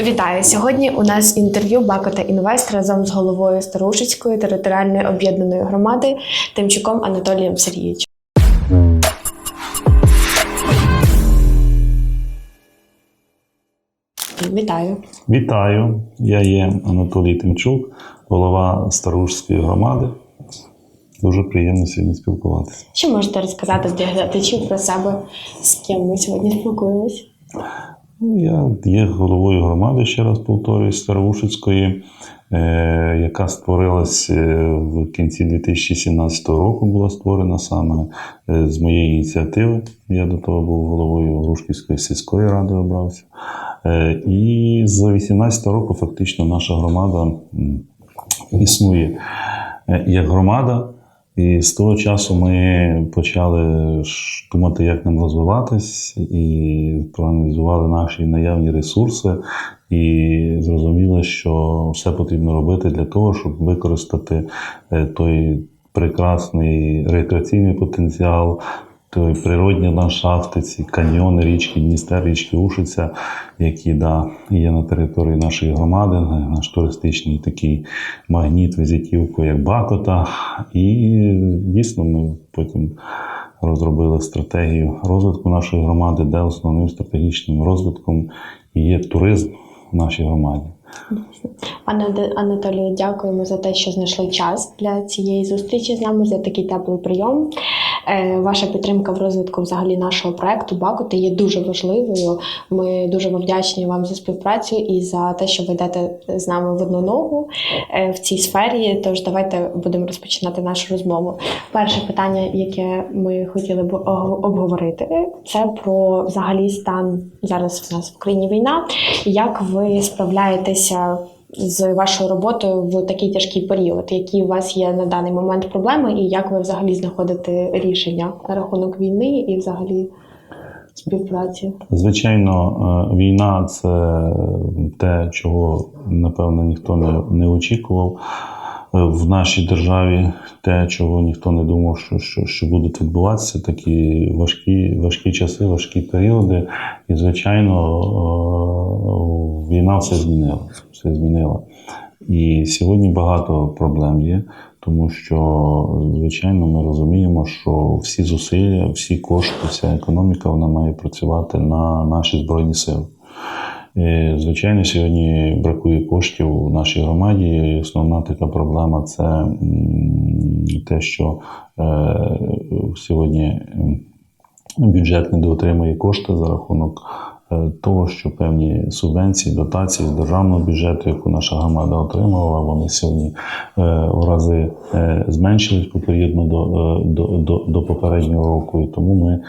Вітаю! Сьогодні у нас інтерв'ю Бакота Інвест разом з головою Старушицької територіальної об'єднаної громади Тимчуком Анатолієм Сергійовичем. Вітаю! Вітаю, я є Анатолій Тимчук, голова Старушської громади. Дуже приємно сьогодні спілкуватися. Що можете розказати для глядачів про себе, з ким ми сьогодні спілкуємось? Ну, Я є головою громади, ще раз повторюю, Староушицької, е, яка створилась е, в кінці 2017 року, була створена саме е, з моєї ініціативи. Я до того був головою Грушківської сільської ради обрався. І з 2018 року фактично наша громада існує як громада. І з того часу ми почали думати, як нам розвиватись, і проаналізували наші наявні ресурси, і зрозуміли, що все потрібно робити для того, щоб використати е, той прекрасний рекреаційний потенціал, той природні ландшафти, ці каньйони, річки Дністер, річки Ушиця, які да, є на території нашої громади, наш туристичний такий магніт, візитівку, як Бакота. І дійсно ми потім розробили стратегію розвитку нашої громади, де основним стратегічним розвитком є туризм в нашій громаді. Пане Анатолію, дякуємо за те, що знайшли час для цієї зустрічі з нами, за такий теплий прийом. Е, Ваша підтримка в розвитку взагалі нашого проекту Бакоти є дуже важливою. Ми дуже вам вдячні вам за співпрацю і за те, що ви йдете з нами в одну ногу е, в цій сфері. Тож давайте будемо розпочинати нашу розмову. Перше питання, яке ми хотіли б обговорити, це про взагалі стан зараз в нас в Україні війна. Як ви справляєтеся з вашою роботою в такий тяжкий період? Які у вас є на даний момент проблеми, і як ви взагалі знаходите рішення на рахунок війни і взагалі співпраці? Звичайно, е, війна це те, чого напевно ніхто не, не очікував в нашій державі, те, чого ніхто не думав, що, що, що будуть відбуватися, такі важкі, важкі часи, важкі періоди. І, звичайно, е, війна все змінила. Все змінила. І сьогодні багато проблем є, тому що, звичайно, ми розуміємо, що всі зусилля, всі кошти, вся економіка вона має працювати на наші збройні сили. Звичайно, сьогодні бракує коштів у нашій громаді. Основна така проблема це те, що е, сьогодні бюджет недоотримує кошти за рахунок е, того, що певні субвенції, дотації з державного бюджету, яку наша громада отримувала, вони сьогодні в рази е, зменшились відповідно до, до, до, до попереднього року. І тому ми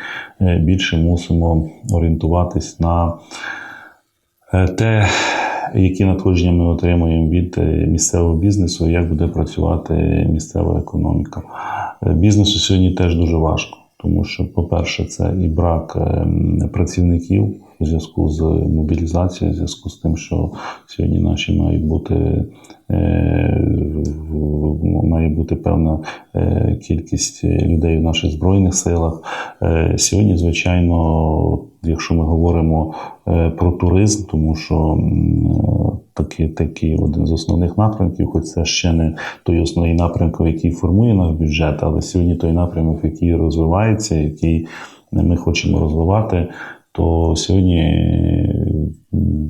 більше мусимо орієнтуватись на те, які надходження ми отримуємо від е, місцевого бізнесу, як буде працювати місцева економіка. Е, Бізнесу сьогодні теж дуже важко, тому що, по-перше, це і брак працівників у зв'язку з мобілізацією, в зв'язку з тим, що сьогодні наші мають бути. е, Має бути певна е, кількість людей в наших збройних силах. Е, Сьогодні, звичайно, якщо ми говоримо про туризм, тому що такий, такий один з основних напрямків, хоч це ще не той основний напрямок, який формує наш бюджет, але сьогодні той напрямок, який розвивається, який ми хочемо розвивати, то сьогодні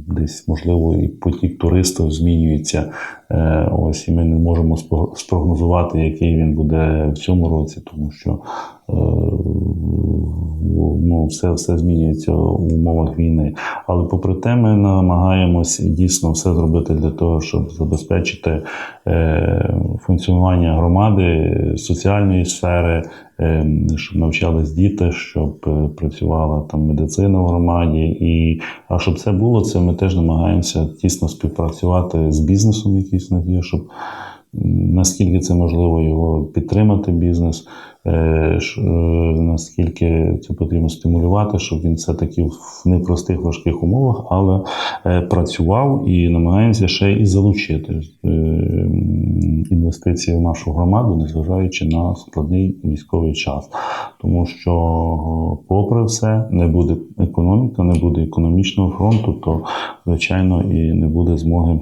десь можливо і потік туристів змінюється. Е, Ось і ми не можемо спрогнозувати, який він буде в цьому році, тому що е, ну, все, все змінюється в умовах війни. Але попри те, ми намагаємось дійсно все зробити для того, щоб забезпечити е, функціонування громади, соціальної сфери, е, щоб навчались діти, щоб е, працювала там медицина в громаді. І а щоб це було, це ми теж намагаємося тісно співпрацювати з бізнесом, який є, щоб наскільки це можливо його підтримати бізнес, наскільки це потрібно стимулювати, щоб він все-таки в непростих важких умовах, але е, працював і намагаємося ще і залучити е, інвестиції в нашу громаду, незважаючи на складний військовий час. Тому що, попри все, не буде економіка, не буде економічного фронту, то звичайно і не буде змоги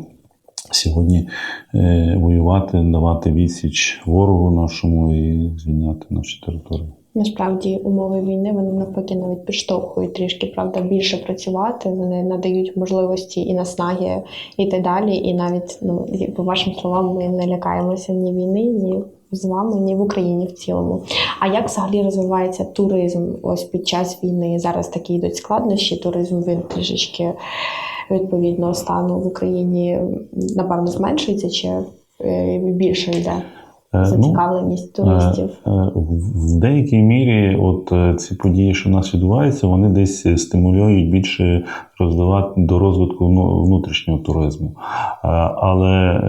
сьогодні е, воювати, давати відсіч ворогу нашому і звільняти наші території. Насправді умови війни вони навпаки навіть підштовхують трішки, правда, більше працювати. Вони надають можливості і наснаги йти далі. І навіть ну по вашим словам, ми не лякаємося ні війни, ні з вами, ні в Україні в цілому. А як взагалі розвивається туризм ось під час війни? Зараз такі йдуть складнощі. Туризм він трішечки відповідно стану в Україні напевно зменшується чи е, більше йде Е, ну, зацікавленість туристів? Е, е, В деякій мірі, от ці події, що в нас відбуваються, вони десь стимулюють більше розвивати до розвитку вну- внутрішнього туризму. Але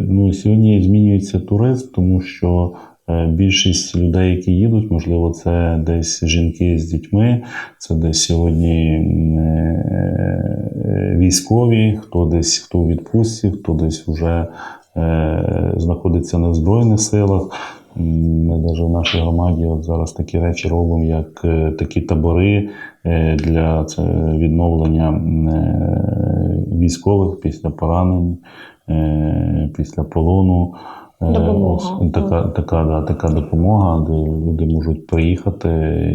ну, сьогодні змінюється туризм, тому що більшість людей, які їдуть, можливо, це десь жінки з дітьми, це десь сьогодні е, військові, хто десь хто у відпустці, хто десь вже е, знаходиться на Збройних силах. Ми навіть в нашій громаді от зараз такі речі робимо, як е, такі табори е, для відновлення е, військових після поранень, е, після полону. Е, Допомога. ось така, така, да, така допомога, де люди можуть приїхати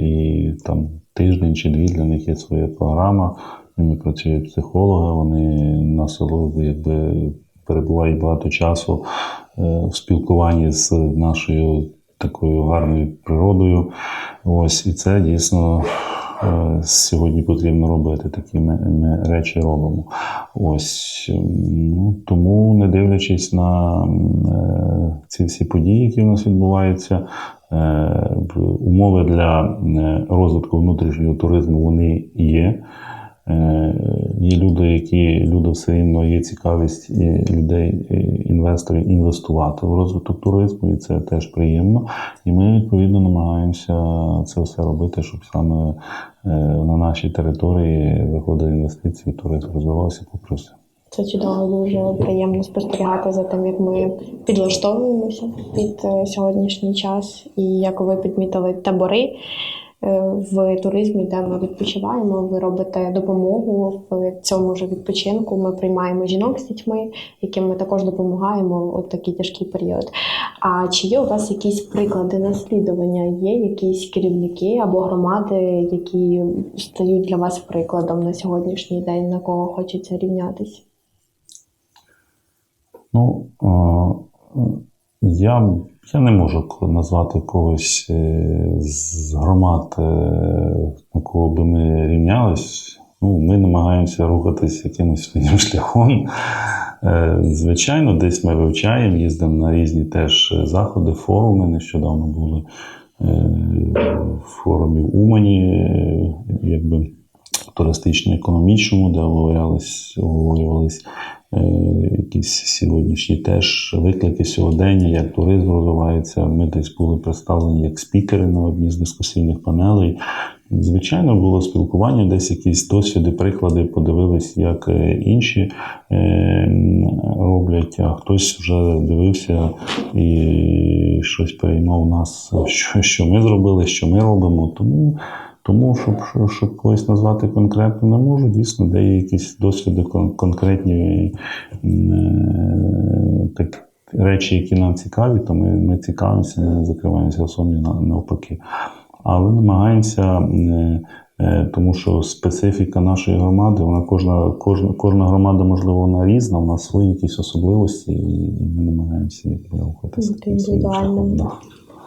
і там тиждень чи дві для них є своя програма. Ними працюють психологи, вони на село якби перебувають багато часу е, в спілкуванні з нашою такою гарною природою. Ось і це дійсно сьогодні потрібно робити. Такі ми, ми речі робимо. Ось ну, тому, не дивлячись на е, ці всі події, які в нас відбуваються. е, Умови для е, розвитку внутрішнього туризму вони є. Е, Є люди, які люди все рівно є цікавість людей, інвесторів інвестувати в розвиток туризму, і це теж приємно. І ми відповідно намагаємося це все робити, щоб саме е, на нашій території виходили інвестиції, туризм розвивався попри все. Це чудово, дуже приємно спостерігати за тим, як ми підлаштовуємося під е, сьогоднішній час. І як ви підмітили табори в туризмі, де ми відпочиваємо. Ви робите допомогу в цьому ж відпочинку. Ми приймаємо жінок з дітьми, яким ми також допомагаємо у такий тяжкий період. А чи є у вас якісь приклади наслідування? Є якісь керівники або громади, які стають для вас прикладом на сьогоднішній день, на кого хочеться рівнятись? Ну, е, я, я не можу назвати когось е, з громад, е, на кого би ми рівнялись. Ну, ми намагаємося рухатись якимось своїм шляхом. Е, Звичайно, десь ми вивчаємо, їздимо на різні теж заходи, форуми. Нещодавно були в форумі Умані, якби туристично-економічному, де е, якісь сьогоднішні теж виклики сьогодення, як туризм розвивається. Ми десь були представлені як спікери на одній з дискусійних панелей. Звичайно, було спілкування, десь якісь досвіди, приклади, подивились, як е, інші е, роблять, а хтось вже дивився і щось переймав нас, що ми зробили, що ми робимо. Тому тому, щоб, щоб, когось назвати конкретно не можу, дійсно, де є якісь досвіди конкретні е, так, речі, які нам цікаві, то ми, ми цікавимося, не закриваємося особі на- навпаки. Але намагаємося, е, е, тому що специфіка нашої громади, вона кожна, кожна, кожна громада, можливо, вона різна, нас свої якісь особливості, і ми намагаємося якби, рухатися да.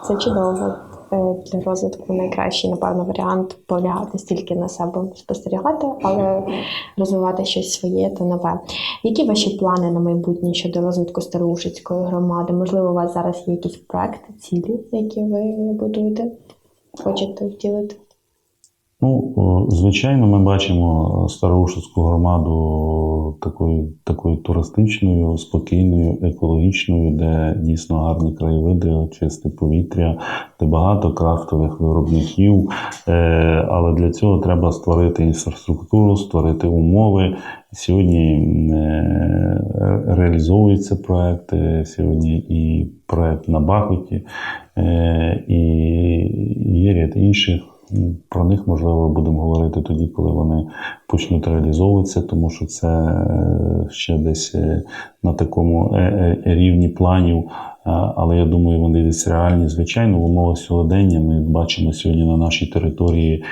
Це чудово. Е, Для розвитку найкращий, напевно, варіант полягати стільки на себе спостерігати, але розвивати щось своє та нове. Які ваші плани на майбутнє щодо розвитку Староушицької громади? Можливо, у вас зараз є якісь проекти, цілі, які ви будуєте, хочете втілити? Ну, звичайно, ми бачимо Староушицьку громаду такою, такою туристичною, спокійною, екологічною, де дійсно гарні краєвиди, чисте повітря, де багато крафтових виробників. Е, але для цього треба створити інфраструктуру, створити умови. Сьогодні е, реалізовуються проекти. Сьогодні і проект на Бахуті, е, і є ряд інших. Про них можливо будемо говорити тоді, коли вони почнуть реалізовуватися, тому що це е, ще десь е, на такому е, рівні планів. Але я думаю, вони десь реальні. Звичайно, в умовах сьогодення ми бачимо сьогодні на нашій території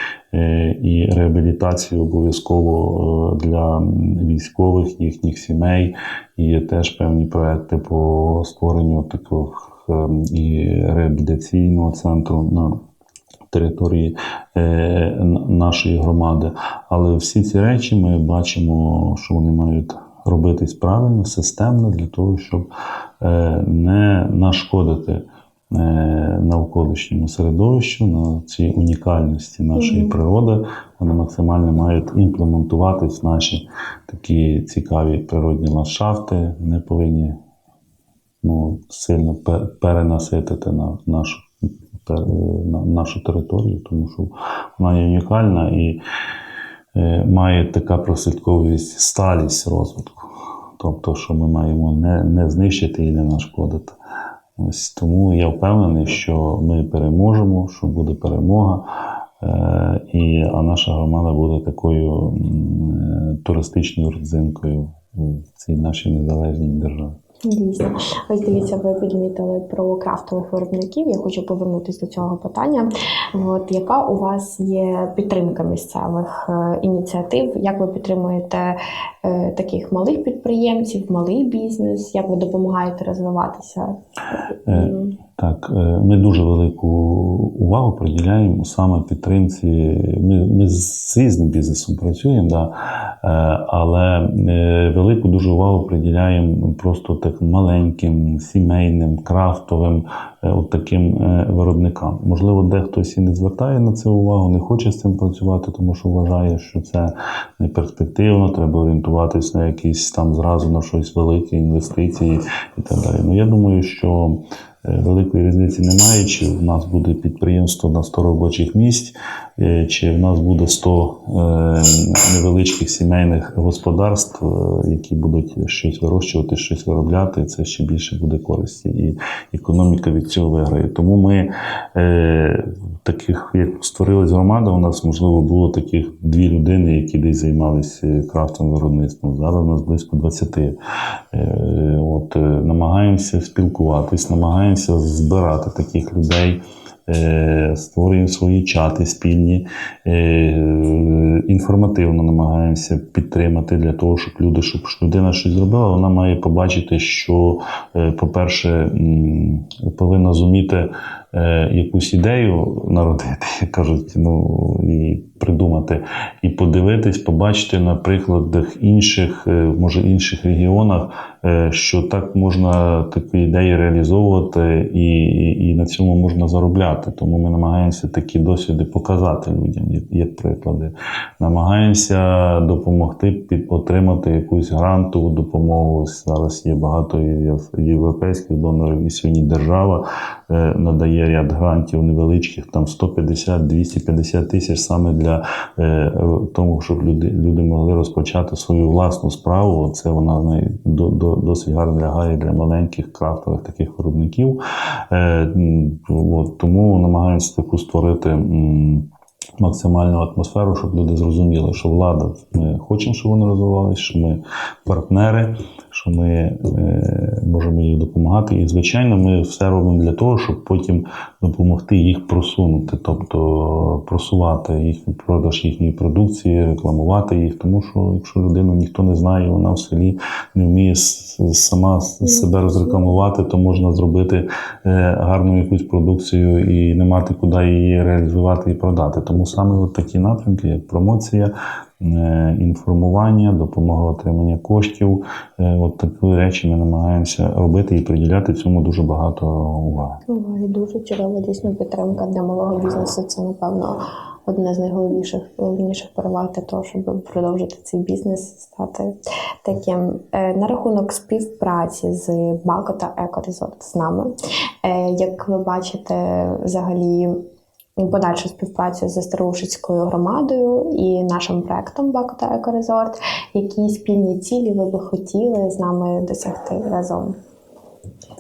і реабілітацію обов'язково для військових, їхніх сімей. І є теж певні проекти по створенню таких е, і реабілітаційного центру на території е, нашої громади. Але всі ці речі ми бачимо, що вони мають робитись правильно, системно для того, щоб е, не нашкодити е, навколишньому середовищу, на цій унікальності нашої природи. Вони максимально мають імплементуватись в наші такі цікаві природні ландшафти, не повинні ну, сильно пе- перенаситити на нашу, нашу територію, тому що вона є унікальна і е, має така прослідковість, сталість розвитку. Тобто, що ми маємо не, не знищити і не нашкодити. Ось тому я впевнений, що ми переможемо, що буде перемога. Е, і, а наша громада буде такою е, туристичною родзинкою в цій нашій незалежній державі. Дійсно, ось дивіться, ви підмітили про крафтових виробників. Я хочу повернутися до цього питання. От яка у вас є підтримка місцевих е, ініціатив? Як ви підтримуєте е, таких малих підприємців, малий бізнес? Як ви допомагаєте розвиватися? Е, Так, е, ми дуже велику увагу приділяємо саме підтримці. Ми, ми з різним бізнесом працюємо, да, е, але е, велику дуже увагу приділяємо просто так маленьким, сімейним, крафтовим, от таким виробникам. Можливо, дехтось і не звертає на це увагу, не хоче з цим працювати, тому що вважає, що це не перспективно, треба орієнтуватись на якісь там зразу на щось велике, інвестиції і так далі. Ну я думаю, що. Е, Великої різниці немає, чи в нас буде підприємство на 100 робочих місць, чи в нас буде 100 е, невеличких сімейних господарств, е, які будуть щось вирощувати, щось виробляти. Це ще більше буде користі, і економіка від цього виграє. Тому ми е, таких, як створилась громада, у нас можливо було таких дві людини, які десь займалися крафтовим виробництвом. Зараз у нас близько 20. Е, От, е, намагаємося спілкуватись, намагаємося збирати таких людей. Е, Створюємо свої чати спільні, е, інформативно намагаємося підтримати для того, щоб люди, щоб людина щось зробила, вона має побачити, що, е, по-перше, повинна зуміти якусь ідею народити, кажуть, ну і придумати, і подивитись, побачити на прикладах інших, е, може інших регіонах, е, що так можна такі ідеї реалізовувати, і, і, і на цьому можна заробляти. Тому ми намагаємося такі досвіди показати людям, як, як приклади. Намагаємося допомогти під отримати якусь грантову допомогу. Зараз є багато європейських донорів, і сьогодні держава е, надає ряд грантів невеличких, там 150-250 тисяч саме для е, того, щоб люди, люди могли розпочати свою власну справу. Це вона до, до, досить гарно лягає для маленьких крафтових таких виробників. Е, от, тому намагаємося таку створити. м, Максимальну атмосферу, щоб люди зрозуміли, що влада ми хочемо, щоб вони розвивалися, що ми партнери, що ми е, можемо їй допомагати. І, звичайно, ми все робимо для того, щоб потім допомогти їх просунути, тобто просувати їхній продаж їхньої продукції, рекламувати їх. Тому що якщо людину ніхто не знає, вона в селі не вміє сама себе розрекламувати, то можна зробити е, гарну якусь продукцію і не мати куди її реалізувати і продати. Тому саме от такі напрямки, як промоція. е, Інформування, допомога отримання коштів, е, от такі речі ми намагаємося робити і приділяти цьому дуже багато уваги. Дуже чудова дійсно підтримка для малого бізнесу. Це напевно одне з найголовніших головніших переваг для того, щоб продовжити цей бізнес, стати таким. Е, На рахунок співпраці з Бако та Екорезорт з нами. Як ви бачите, взагалі подальшу співпрацю з Староушицькою громадою і нашим проектом Бако та Екорезорт, які спільні цілі ви би хотіли з нами досягти разом?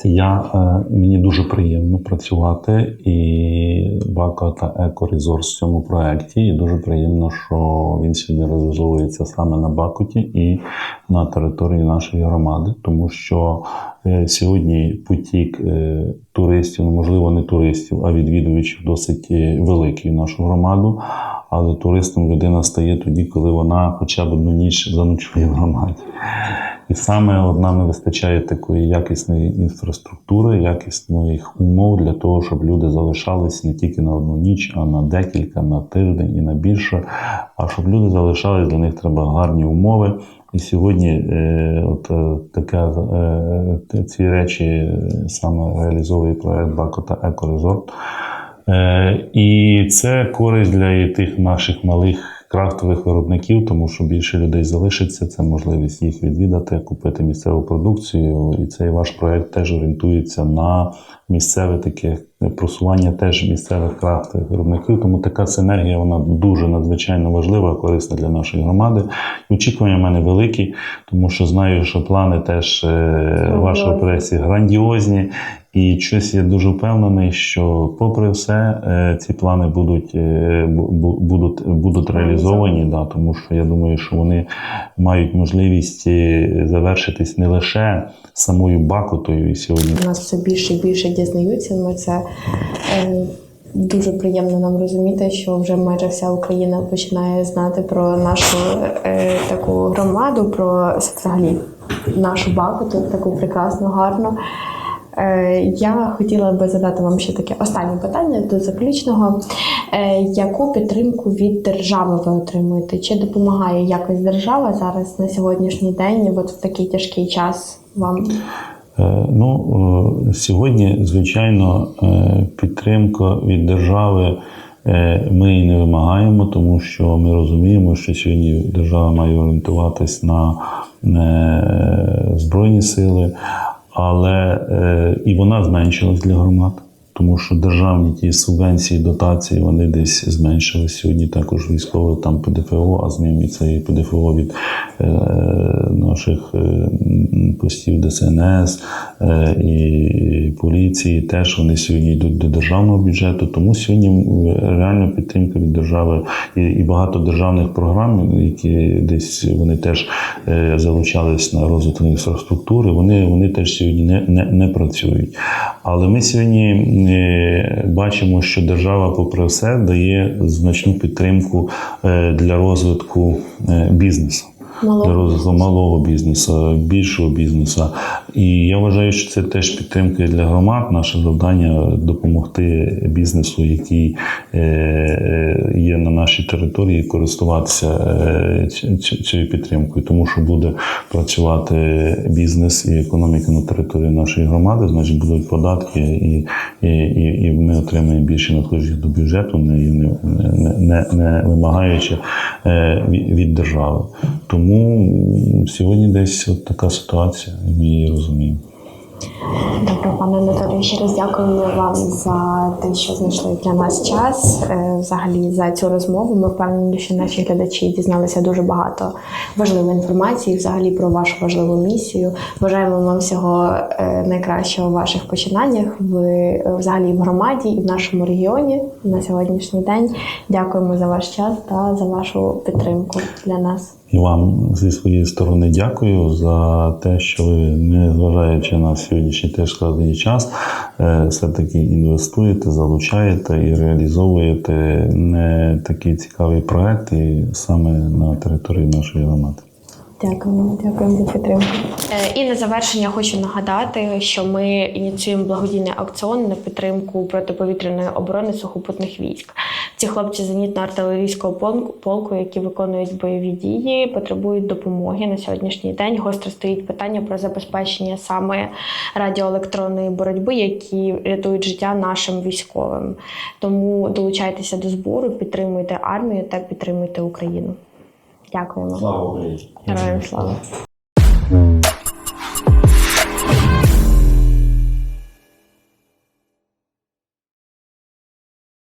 Я, е, мені дуже приємно працювати і Бака та Екорезорс в цьому проєкті. І дуже приємно, що він сьогодні реалізовується саме на Бакуті і на території нашої громади, тому що е, сьогодні потік е, туристів, ну можливо, не туристів, а відвідувачів досить великий в нашу громаду. Але туристом людина стає тоді, коли вона хоча б одну ніч заночує в громаді. І саме от нам не вистачає такої якісної інфраструктури, якісних умов для того, щоб люди залишались не тільки на одну ніч, а на декілька, на тиждень і на більше. А щоб люди залишались, для них треба гарні умови. І сьогодні е, от е, таке, е, ці речі саме реалізовує проект Бако та Екорезорт. І це користь для тих наших малих крафтових виробників, тому що більше людей залишиться. Це можливість їх відвідати, купити місцеву продукцію. І цей ваш проект теж орієнтується на місцеве таке просування теж місцевих крафтових виробників. Тому така синергія вона дуже надзвичайно важлива, корисна для нашої громади. І очікування в мене великі, тому що знаю, що плани теж е, вашої пресі грандіозні. І щось я дуже впевнений, що, попри все, е, ці плани будуть, е, бу- бу- будуть, будуть реалізовані, да, тому що я думаю, що вони мають можливість е, завершитись не лише самою бакотою і сьогодні. У нас все більше і більше дізнаються. Ми це дуже приємно нам розуміти, що вже майже вся Україна починає знати про нашу таку громаду, про взагалі нашу Бакуту, таку прекрасну, гарну. Е, Я хотіла би задати вам ще таке останнє питання до заключного. Е, Яку підтримку від держави ви отримуєте? Чи допомагає якось держава зараз на сьогоднішній день, от в такий тяжкий час вам? Е, Ну, сьогодні, звичайно, підтримка від держави ми і не вимагаємо, тому що ми розуміємо, що сьогодні держава має орієнтуватись на Збройні сили, але е, і вона зменшилась для громад. Тому що державні ті субвенції, дотації вони десь зменшились. Сьогодні також військове там ПДФО, а з ним і цей ПДФО від наших е, постів ДСНС е, і поліції. Теж вони сьогодні йдуть до державного бюджету. Тому сьогодні м, реально підтримка від держави і, багато державних програм, які десь вони теж е, залучались на розвиток інфраструктури. Вони, вони теж сьогодні не, не, не працюють. Але ми сьогодні е, бачимо, що держава, попри все, дає значну підтримку е, для розвитку е, бізнесу. Малого розвитку малого бізнесу, більшого бізнесу. І я вважаю, що це теж підтримка для громад. Наше завдання допомогти бізнесу, який е, е, є на нашій території, користуватися е, цією підтримкою, тому що буде працювати бізнес і економіка на території нашої громади, значить будуть податки, і, і, і, і ми отримаємо більше надходжень до бюджету, не, не, не, не, вимагаючи від держави. Тому м, сьогодні десь от така ситуація, ми її розуміємо. Добре, пане Анатолію, ще раз дякуємо вам за те, що знайшли для нас час. е, Взагалі за цю розмову. Ми впевнені, що наші глядачі дізналися дуже багато важливої інформації, взагалі про вашу важливу місію. Бажаємо вам всього е, найкращого у ваших починаннях в взагалі в громаді і в нашому регіоні на сьогоднішній день. Дякуємо за ваш час та за вашу підтримку для нас. І вам зі своєї сторони дякую за те, що ви, незважаючи на сьогоднішній теж складний час, е, все-таки інвестуєте, залучаєте і реалізовуєте не такі цікаві проекти саме на території нашої громади. Дякуємо, дякуємо за підтримку. Е, І на завершення хочу нагадати, що ми ініціюємо благодійний аукціон на підтримку протиповітряної оборони сухопутних військ. Ці хлопці зенітно-артилерійського полку, які виконують бойові дії, потребують допомоги на сьогоднішній день. Гостро стоїть питання про забезпечення саме радіоелектронної боротьби, які рятують життя нашим військовим. Тому долучайтеся до збору, підтримуйте армію та підтримуйте Україну. Дякуємо. Слава Україні! Героям слава!